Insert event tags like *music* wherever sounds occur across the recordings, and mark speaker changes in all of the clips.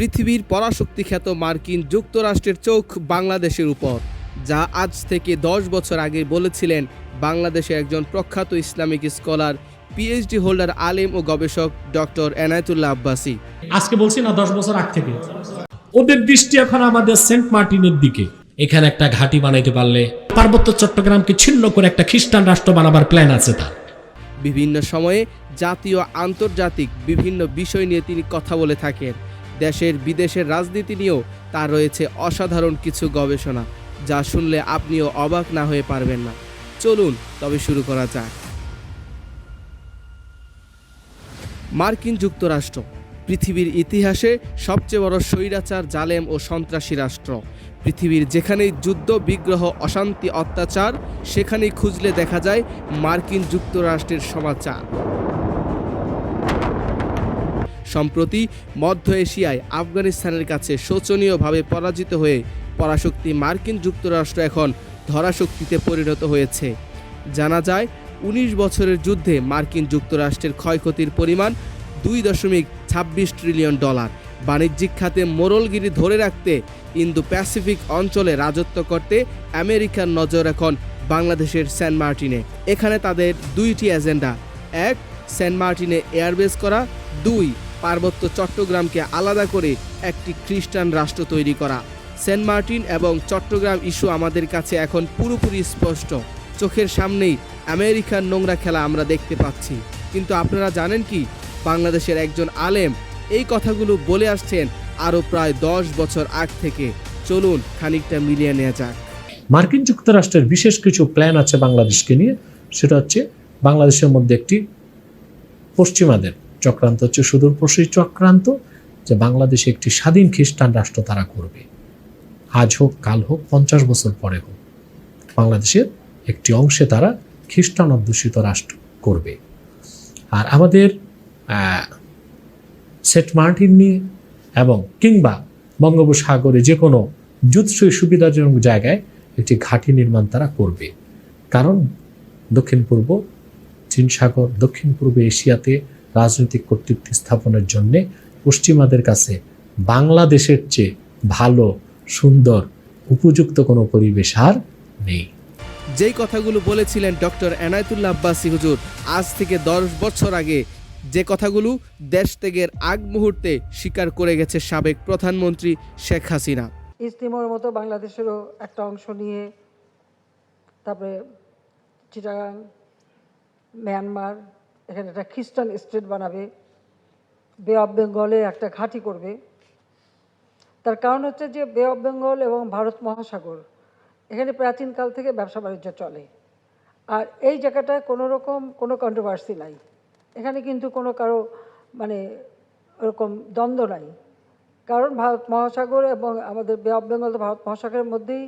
Speaker 1: পৃথিবীর পরাশক্তি খ্যাত মার্কিন যুক্তরাষ্ট্রের চোখ বাংলাদেশের উপর যা আজ থেকে দশ বছর আগে বলেছিলেন বাংলাদেশের একজন প্রখ্যাত ইসলামিক স্কলার পিএইচডি হোল্ডার আলেম ও গবেষক ডক্টর এনায়েতুল্লাহ আব্বাসী।
Speaker 2: আজকে বলছি না দশ বছর আগ থেকে। ওদের দৃষ্টি এখন আমাদের সেন্ট মার্টিনের দিকে। এখানে একটা ঘাঁটি বানাইতে পারলে পার্বত্য চট্টগ্রামকে ছিন্ন করে একটা খ্রিস্টান রাষ্ট্র বানাবার প্ল্যান আছে তার।
Speaker 1: বিভিন্ন সময়ে জাতীয় আন্তর্জাতিক বিভিন্ন বিষয় নিয়ে তিনি কথা বলে থাকেন। দেশের বিদেশের রাজনীতি নিয়েও তার রয়েছে অসাধারণ কিছু গবেষণা, যা শুনলে আপনিও অবাক না হয়ে পারবেন না। চলুন, তবে শুরু করা যাক। মার্কিন যুক্তরাষ্ট্র, পৃথিবীর ইতিহাসে সবচেয়ে বড় স্বৈরাচার, জালেম ও সন্ত্রাসী রাষ্ট্র। পৃথিবীর যেখানেই যুদ্ধ, বিগ্রহ, অশান্তি, অত্যাচার, সেখানেই খুঁজলে দেখা যায় মার্কিন যুক্তরাষ্ট্রের সমাচার। সম্প্রতি মধ্য এশিয়ায় আফগানিস্তানের কাছে শোচনীয়ভাবে পরাজিত হয়ে পরাশক্তি মার্কিন যুক্তরাষ্ট্র এখন ধরাশক্তিতে পরিণত হয়েছে। জানা যায়, উনিশ বছরের যুদ্ধে মার্কিন যুক্তরাষ্ট্রের ক্ষয়ক্ষতির পরিমাণ দুই দশমিক ছাব্বিশ ট্রিলিয়ন ডলার। বাণিজ্যিক খাতে মোরলগিরি ধরে রাখতে ইন্দো প্যাসিফিক অঞ্চলে রাজত্ব করতে আমেরিকার নজর এখন বাংলাদেশের সেন্ট মার্টিনে। এখানে তাদের দুইটি এজেন্ডা, এক সেন্ট মার্টিনে এয়ারবেস করা, দুই পার্বত্য চট্টগ্রামকে আলাদা করে একটি খ্রিস্টান রাষ্ট্র তৈরি করা। সেন্ট মার্টিন এবং চট্টগ্রাম ইস্যু আমাদের কাছে এখন পুরোপুরি স্পষ্ট। চোখের সামনেই আমেরিকার নোংরা খেলা আমরা দেখতে পাচ্ছি। কিন্তু আপনারা জানেন কি? বাংলাদেশের একজন আলেম এই কথাগুলো বলে আসছেন আরও প্রায় দশ বছর আগ থেকে। চলুন খানিকটা মিলিয়ে নেওয়া যাক।
Speaker 2: মার্কিন যুক্তরাষ্ট্রের বিশেষ কিছু প্ল্যান আছে বাংলাদেশকে নিয়ে। সেটা হচ্ছে বাংলাদেশের মধ্যে একটি পশ্চিমাদের। চক্রান্ত হচ্ছে। সুদূর পশ্চিম চক্রান্ত যে বাংলাদেশে একটি স্বাধীন খ্রিস্টান রাষ্ট্র তারা করবে। আজ হোক, কাল হোক, পঞ্চাশ বছর পরে হোক, বাংলাদেশের একটি অংশে তারা খ্রিস্টান অধ্যুষিত রাষ্ট্র করবে। আর আমাদের সেন্ট মার্টিন নিয়ে এবং কিংবা বঙ্গোপসাগরে যে কোনো যুৎসই সুবিধাজনক জায়গায় একটি ঘাঁটি নির্মাণ তারা করবে। কারণ দক্ষিণ পূর্ব চীন সাগর, দক্ষিণ পূর্ব এশিয়াতে রাজনৈতিক কর্তৃত্ব স্থাপনের জন্য পশ্চিমাদের কাছে বাংলাদেশের চেয়ে ভালো সুন্দর উপযুক্ত কোনো পরিবেশ আর নেই।
Speaker 1: যেই কথাগুলো বলেছিলেন ডক্টর এনায়তুল্লাহ আব্বাসী হুজুর আজ থেকে দশ বছর আগে যে কথাগুলো দেশ ত্যাগের আগ মুহূর্তে স্বীকার করে গেছে সাবেক প্রধানমন্ত্রী শেখ হাসিনা।
Speaker 3: ইস্তিমোর মতো বাংলাদেশেরও একটা অংশ নিয়ে তারপরে চিটাগাং মিয়ানমার এখানে একটা খ্রিস্টান স্টেট বানাবে, বে অফ বেঙ্গলে একটা ঘাঁটি করবে। তার কারণ হচ্ছে যে বে অফ বেঙ্গল এবং ভারত মহাসাগর, এখানে প্রাচীনকাল থেকে ব্যবসা বাণিজ্য চলে। আর এই জায়গাটায় কোনো রকম কোনো কন্ট্রোভার্সি নাই। এখানে কিন্তু কোনো কারও মানে ওরকম দ্বন্দ্ব নাই। কারণ ভারত মহাসাগর এবং আমাদের বে অফ বেঙ্গল ভারত মহাসাগরের মধ্যেই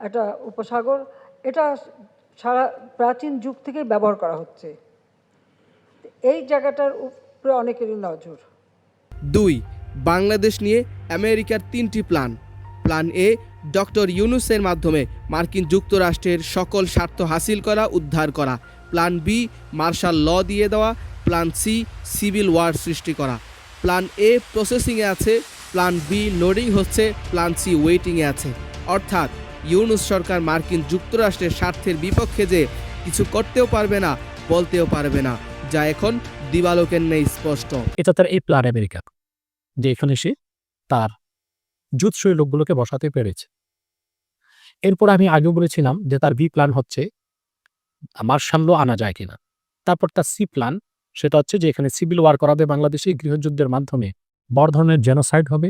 Speaker 3: একটা উপসাগর, এটা সারা প্রাচীন যুগ থেকেই ব্যবহার করা হচ্ছে। এই জায়গাটার উপরে অনেকেরই নজর।
Speaker 1: দুই, বাংলাদেশ নিয়ে আমেরিকার তিনটি প্ল্যান। প্ল্যান এ, ডক্টর ইউনুসের মাধ্যমে মার্কিন যুক্তরাষ্ট্রের সকল স্বার্থ হাসিল করা, উদ্ধার করা। প্ল্যান বি, মার্শাল ল দিয়ে দেওয়া। প্ল্যান সি, সিভিল ওয়ার সৃষ্টি করা। প্ল্যান এ প্রসেসিংয়ে আছে। প্ল্যান বি লোডিং হচ্ছে। প্ল্যান সি ওয়েটিংয়ে আছে। অর্থাৎ ইউনুস সরকার মার্কিন যুক্তরাষ্ট্রের স্বার্থের বিপক্ষে যে কিছু করতেও পারবে না, বলতেও পারবে না। যা এখন দিবালোকের নেই স্পষ্ট।
Speaker 4: এটা তার এই প্ল্যান আমেরিকা। যে এখানে সে তার জুৎসই লোকগুলোকে বসাতে পেরেছে। এরপর আমি আগেও বলেছিলাম যে তার বি প্ল্যান হচ্ছে মার্শাল্লো আনা যায় কিনা। তারপর তার সি প্ল্যান সেটা হচ্ছে যে এখানে সিভিল ওয়ার করাবে বাংলাদেশে গৃহযুদ্ধের মাধ্যমে। বড় ধরনের জেনোসাইড হবে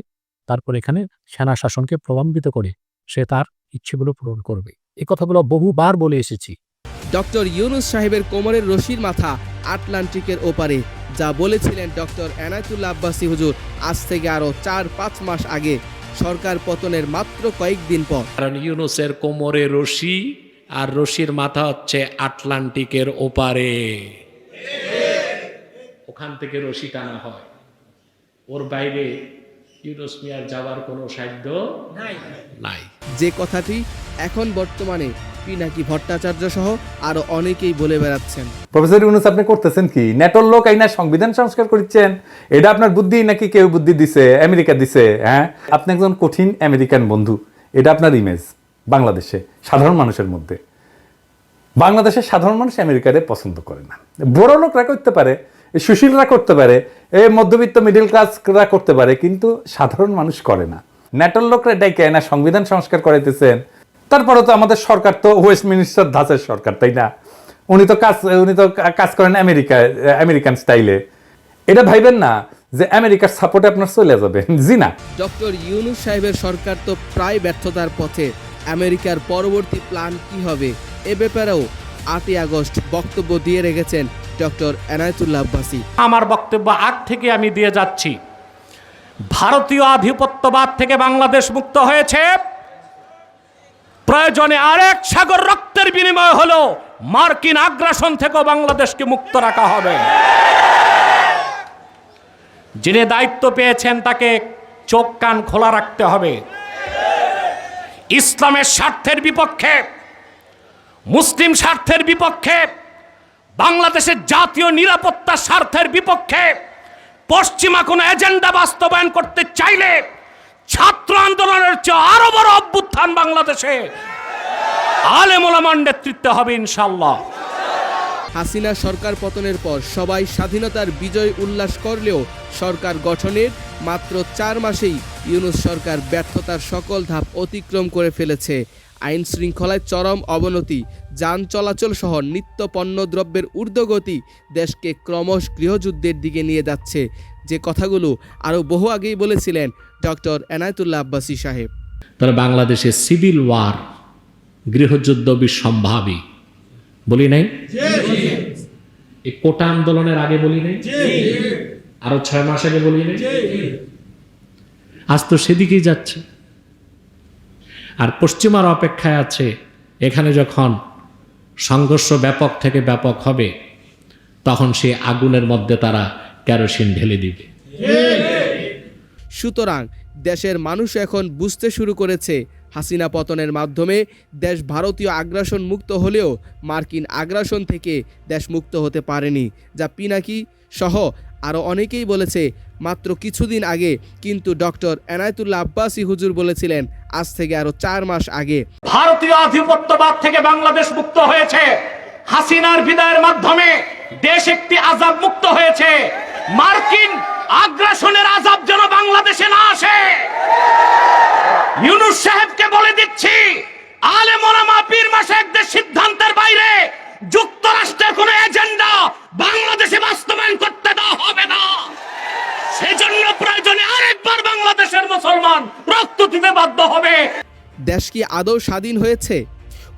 Speaker 4: তারপর এখানে সেনা শাসনকে প্রলম্বিত করে সে তার ইচ্ছেগুলো পূরণ করবে। এ কথাগুলো বহুবার বলে এসেছি।
Speaker 1: ডক্টর ইউনুস সাহেবের কোমরের রশির মাথা আটলান্টিকের ওপারে যা বলেছিলেন ডক্টর এনায়তুল্লাহ আব্বাসী হুজুর আজ থেকে আরও চার পাঁচ মাস আগে। সরকার পতনের মাত্র কয়েকদিন পর।
Speaker 2: কারণ ইউনুসের কোমরে রশি আর রশির মাথা হচ্ছে আটলান্টিকের ওপারে। ওখান থেকে রশি টানা হয়। ওর বাইরে ইউনুস মিয়ার যাওয়ার কোনো সাধ্য নাই। নাই।
Speaker 1: যে কথাটি এখন বর্তমানে পিনাকি ভট্টাচার্য সহ আরও অনেকেই বলে বেড়াচ্ছেন।
Speaker 5: প্রফেসর ইউনুস, আপনি করতেছেন কি? নেটোর লোক আইনা সংবিধান সংস্কার করছেন এটা আপনার বুদ্ধি নাকি কেউ বুদ্ধি দিছে? আমেরিকা দিছে হ্যাঁ? আপনি একজন কঠিন আমেরিকান বন্ধু। এটা আপনার ইমেজ বাংলাদেশে, সাধারণ মানুষের মধ্যে। বাংলাদেশের সাধারণ মানুষ আমেরিকারে পছন্দ করে না। বড় লোকরা করতে পারে, সুশীলরা করতে পারে এই মধ্যবিত্ত মিডিল ক্লাসরা করতে পারে, কিন্তু সাধারণ মানুষ করে না। ন্যাটোর লোকরা ডেকে না সংবিধান সংস্কার করাইতেছেন। তারপরে তো আমাদের সরকার তো ওয়েস্ট মিনিস্টার ধাঁচের সরকার তাই না? উনি তো কাজ উনি তো কাজ করেন আমেরিকা আমেরিকান স্টাইলে এটা ভাইবেন না যে আমেরিকার সাপোর্টে আপনার চলে যাবে। *laughs* জি না।
Speaker 1: ডক্টর ইউনুস সাহেবের সরকার তো প্রায় ব্যর্থতার পথে। আমেরিকার পরবর্তী প্ল্যান কি হবে? এ ব্যাপারেও আটই আগস্ট বক্তব্য দিয়ে রেখেছেন ডক্টর এনায়তুল্লাহ আব্বাসী।
Speaker 4: আমার বক্তব্য আগ থেকে আমি দিয়ে যাচ্ছি। ভারতীয় আধিপত্যবাদ থেকে বাংলাদেশ মুক্ত হয়েছে। প্রয়োজনে আরেক সাগর রক্তের বিনিময় হলো মার্কিন আগ্রাসন থেকেও বাংলাদেশকে মুক্ত রাখা হবে। যিনি দায়িত্ব পেয়েছেন তাকে চোখ কান খোলা রাখতে হবে। ইসলামের স্বার্থের বিপক্ষে, মুসলিম স্বার্থের বিপক্ষে, বাংলাদেশের জাতীয় নিরাপত্তা স্বার্থের বিপক্ষে পশ্চিমা কোনো এজেন্ডা বাস্তবায়ন করতে চাইলে ছাত্র আন্দোলনের চেয়ে আরও বড় অভ্যুত্থান বাংলাদেশে। আলেমুলামার নেতৃত্বে হবে ইনশাল্লাহ
Speaker 1: হাসিনা সরকার পতনের পর সবাই স্বাধীনতার বিজয় উল্লাস করলেও সরকার গঠনের মাত্র চার মাসেই ইউনুস সরকার ব্যর্থতার সকল ধাপ অতিক্রম করে ফেলেছে। আইন শৃঙ্খলায় চরম অবনতি, যান চলাচল সহ নিত্য পণ্য দ্রব্যের ঊর্ধ্বগতি দেশকে ক্রমশ গৃহযুদ্ধের দিকে নিয়ে যাচ্ছে। যে কথাগুলো আরও বহু আগেই বলেছিলেন ডক্টর এনায়তুল্লাহ আব্বাসী সাহেব।
Speaker 2: তাহলে বাংলাদেশে সিভিল ওয়ার, গৃহযুদ্ধ বিসম্ভাবী, বলি নাই? এই কোটা আন্দোলনের আগে বলি নাই? আরও ছয় মাস আগে বলি নাই? আজ তো সেদিকেই যাচ্ছে। আর পশ্চিমার অপেক্ষায় আছে, এখানে যখন সংঘর্ষ ব্যাপক থেকে ব্যাপক হবে, তখন সে আগুনের মধ্যে তারা কেরোসিন ঢেলে দিবে।
Speaker 1: সুতরাং দেশের মানুষ এখন বুঝতে শুরু করেছে হাসিনা পতনের মাধ্যমে দেশ ভারতীয় আগ্রাসন মুক্ত হলেও মার্কিন আগ্রাসন থেকে দেশ মুক্ত হতে পারেনি যা পিনাকি সহ আরও অনেকেই বলেছে মাত্র কিছুদিন আগে কিন্তু ডক্টর এনায়তুল্লাহ আব্বাসী হুজুর বলেছিলেন আজ থেকে আরও চার মাস আগে।
Speaker 4: ভারতীয় আধিপত্যবাদ থেকে বাংলাদেশ মুক্ত হয়েছে। হাসিনার বিদায়ের মাধ্যমে দেশ একটি আজাদ মুক্ত হয়েছে। মার্কিন আগ্রাসনের আজাব যেন বাংলাদেশে না আসে। ইউনুস সাহেবকে বলে দিচ্ছি, আলে মোলামা পীর মাসায়েকদের সিদ্ধান্তের বাইরে যুক্তরাষ্ট্রের কোনো এজেন্ডা বাংলাদেশে বাস্তবায়ন করতে দেওয়া হবে না। সেজন্য প্রয়োজনে আরেকবার বাংলাদেশের মুসলমান রক্ত দিতে বাধ্য হবে।
Speaker 1: দেশ কি আদৌ স্বাধীন হয়েছে?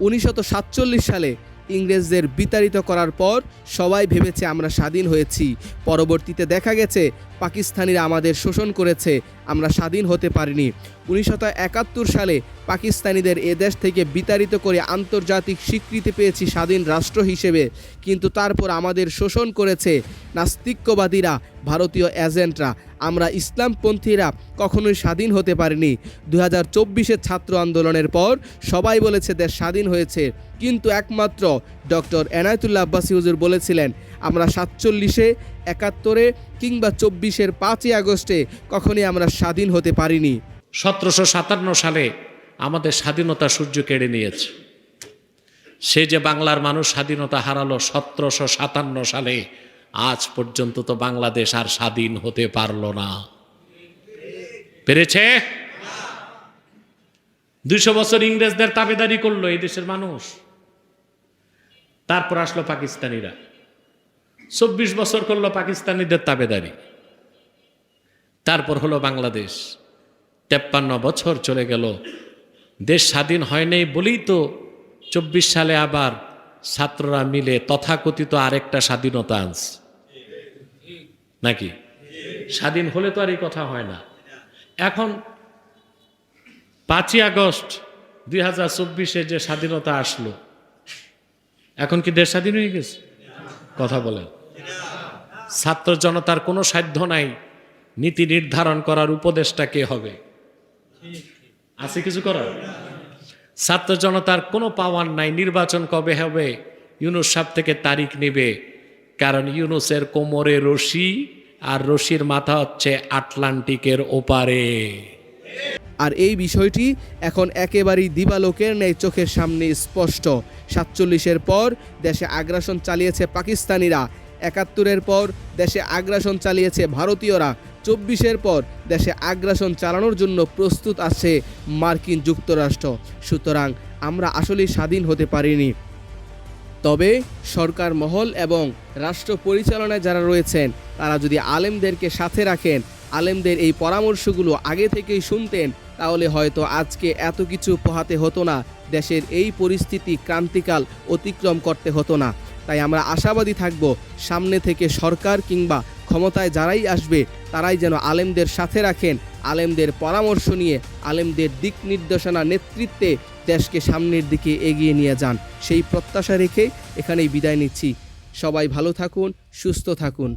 Speaker 1: উনিশশো সাতচল্লিশ সালে ইংরেজদের বিতাড়িত করার পর সবাই ভেবেছে আমরা স্বাধীন হয়েছি। পরবর্তীতে দেখা গেছে, পাকিস্তানিরা আমাদের শোষণ করেছে, আমরা স্বাধীন হতে পারিনি। উনিশশো একাত্তর সালে পাকিস্তানিদের এ দেশ থেকে বিতাড়িত করে আন্তর্জাতিক স্বীকৃতি পেয়েছি স্বাধীন রাষ্ট্র হিসেবে। কিন্তু তারপর আমাদের শোষণ করেছে নাস্তিক্যবাদীরা, ভারতীয় এজেন্টরা, আমরা ইসলামপন্থীরা কখনোই স্বাধীন হতে পারিনি। দু হাজার ছাত্র আন্দোলনের পর সবাই বলেছে দেশ স্বাধীন হয়েছে। কিন্তু একমাত্র ডক্টর এনায়তুল্লাহ আব্বাসী হুজুর বলেছিলেন, আমরা সাতচল্লিশে, একাত্তরে কিংবা চব্বিশের পাঁচই আগস্টে কখনই আমরা স্বাধীন হতে পারিনি।
Speaker 2: সতেরোশো সাতান্ন সালে আমাদের স্বাধীনতা সূর্য কেড়ে নিয়েছে। সে যে বাংলার মানুষ স্বাধীনতা হারালো সতেরোশো সাতান্ন সালে আজ পর্যন্ত তো বাংলাদেশ আর স্বাধীন হতে পারল না। পেরেছে? দুইশো বছর ইংরেজদের তাবেদারি করল এই দেশের মানুষ। তারপর আসলো পাকিস্তানিরা। চব্বিশ বছর করল পাকিস্তানিদের তাবেদারি। তারপর হলো বাংলাদেশ। তেপ্পান্ন বছর চলে গেল। দেশ স্বাধীন হয় নাই বলেই তো চব্বিশ সালে আবার ছাত্ররা মিলে তথাকথিত আরেকটা স্বাধীনতা আনছে। নাকি? স্বাধীন হলে তো আর এই কথা হয় না। এখন পাঁচই আগস্ট দুই হাজার চব্বিশে যে স্বাধীনতা আসলো, এখন কি দেশ স্বাধীন হয়ে গেছে? কথা বলেন। ছাত্র জনতার কোনো সাধ্য নাই নীতি নির্ধারণ করার উপদেশটা কে হবে? আছে কিছু করার?
Speaker 4: ছাত্র জনতার কোনো পাওয়ার নাই, নির্বাচন কবে হবে? ইউনুস সাহেব থেকে তারিখ নেবে। কারণ ইউনুসের কোমরে রশি আর রশির মাথা হচ্ছে আটলান্টিকের ওপারে।
Speaker 1: আর এই বিষয়টি এখন একেবারেই দিবালোকের ন্যায় চোখের সামনে স্পষ্ট। সাতচল্লিশের পর দেশে আগ্রাসন চালিয়েছে পাকিস্তানিরা। একাত্তরের পর দেশে আগ্রাসন চালিয়েছে ভারতীয়রা। চব্বিশের পর দেশে আগ্রাসন চালানোর জন্য প্রস্তুত আছে মার্কিন যুক্তরাষ্ট্র। সুতরাং আমরা আসলেই স্বাধীন হতে পারিনি। তবে সরকার মহল এবং রাষ্ট্র পরিচালনায় যারা রয়েছেন, তারা যদি আলেমদেরকে সাথে রাখেন, আলেমদের এই পরামর্শগুলো আগে থেকেই শুনতেন, তাহলে হয়তো আজকে এত কিছু পোহাতে হতো না, দেশের এই পরিস্থিতি ক্রান্তিকাল অতিক্রম করতে হতো না। তাই আমরা আশাবাদী থাকব সামনে থেকে সরকার কিংবা ক্ষমতায় যারাই আসবে, তারাই যেন আলেমদের সাথে রাখেন, আলেমদের পরামর্শ নিয়ে, আলেমদের দিক নির্দেশনা নেতৃত্বে দেশকে সামনের দিকে এগিয়ে নিয়ে যান। সেই প্রত্যাশা রেখে এখানেই বিদায় নিচ্ছি। সবাই ভালো থাকুন, সুস্থ থাকুন।